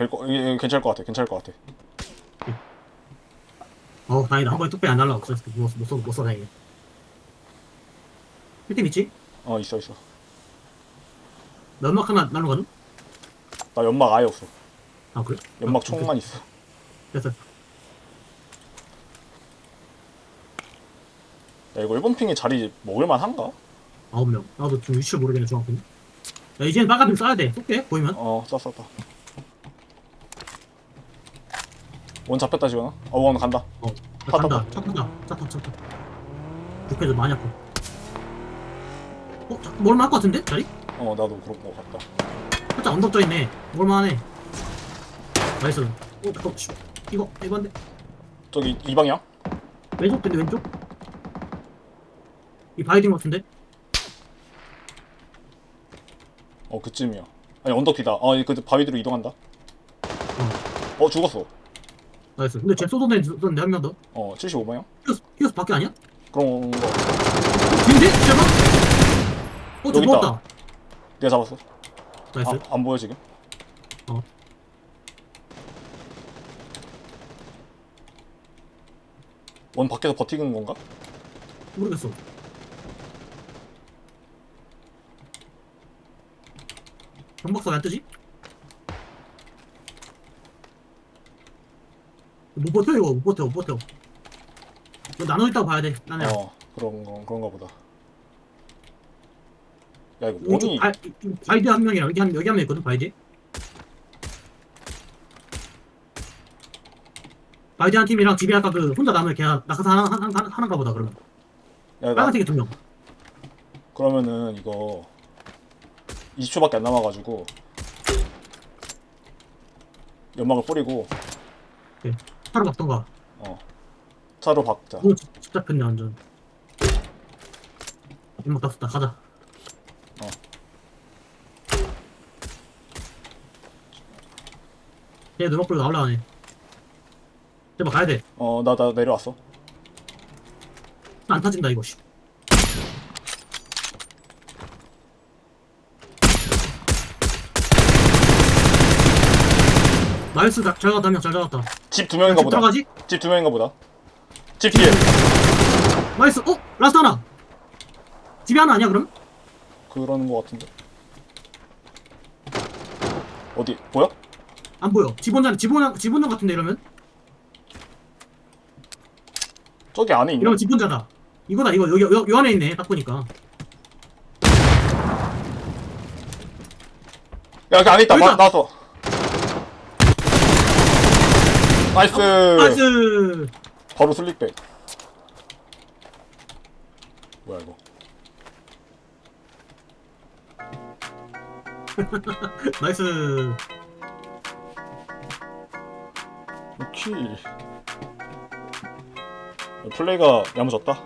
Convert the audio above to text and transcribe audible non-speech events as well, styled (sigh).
될 거, 예, 예, 괜찮을 것 같아. 괜찮을 것 같아. 어 다행이다 한 번에 뚝배기 안 날라가 그래서 못못 써 다행이야 1팀 있지? 어, 있어, 있어. 연막 하나 날라가는? 나 연막 아예 없어. 아 그래? 연막 아, 총만 있어. 됐어 야, 이거 1번 핑이 자리 먹을만 한가? 아홉 명 나도 좀 위치를 모르겠네 정확히 야 이제는 빨간팀 쏴야 돼 쏠게 보이면 어, 쐈었다. 원 잡혔다, 지금. 어, 원 간다. 어 간다. 차차 탔다 차 탔다 육회도 많이 아파 어? 자, 뭘만 할것 같은데? 자리? 어, 나도 그런 거 같다. 살짝 언덕 져있네 뭘만 하네 나이스 어 잠깐 씨 이거 이거 안돼 저기, 이 방향? 왼쪽 근데 왼쪽? 이 바이딩 같은데? 어, 그쯤이야. 아니, 언덕 뒤다. 어, 그 바위 뒤로 이동한다. 어, 죽었어. 나이스 근데 쟤 쏘던 애 쏘던데 한 명 더 어, 75방향? 히어스 히어스 밖에 아니야? 그런 거. 뒤인데? 진짜로? 어, 여기 누웠다. 있다. 내가 잡았어. 나이스. 아, 안 보여, 지금? 어. 원 밖에서 버티는 건가? 모르겠어. 경박사 왜 안 뜨지? 못 버텨, 이거. 못 버텨, 못 버텨. 이거 나눠 있다고 봐야 돼. 나는. 어, 그런 거, 그런가 보다. 야, 이거 오른쪽 원이, 바, 바이드 한 명이랑 여기 한, 여기 한 명 있거든, 바이드. 바이드 한 팀이랑 집이 아까 그 혼자 남을 걔가 낙하산 하나, 하나, 하나, 하나인가 보다, 그러면. 야, 나, 빨간색이 두 명. 그러면은 이거 20초밖에 안 남아가지고 연막을 뿌리고 차로 박던가. 차로 박자. 오, 집 잡혔네, 완전. 연막 다 썼다, 가자. 어. 얘 뿌리고 나올라가네. 제발 가야 돼. 어, 나, 나 내려왔어. 안 타진다, 이거, 씨. 나이스, 잘, 잘 갔다, 한 명, 잘 잡았다. 집 두 명인가 집 보다. 들어가지? 집 두 명인가 보다. 집 뒤에. 나이스, 어? 라스트 하나! 집이 하나 아니야, 그럼? 그러는 거 같은데. 어디 보여? 안 보여. 집원장, 집원장, 집원장 같은데, 이러면? 저기 안에 있네. 이러면 집원자다. 이거다, 이거, 여기, 여, 요 안에 있네, 딱 보니까. 야, 여기 안에 있다. 여기다. 나왔어. 나이스. 나이스! 바로 슬릭백. 뭐야 이거? (laughs) 나이스. 킬. 플레이가 야무졌다.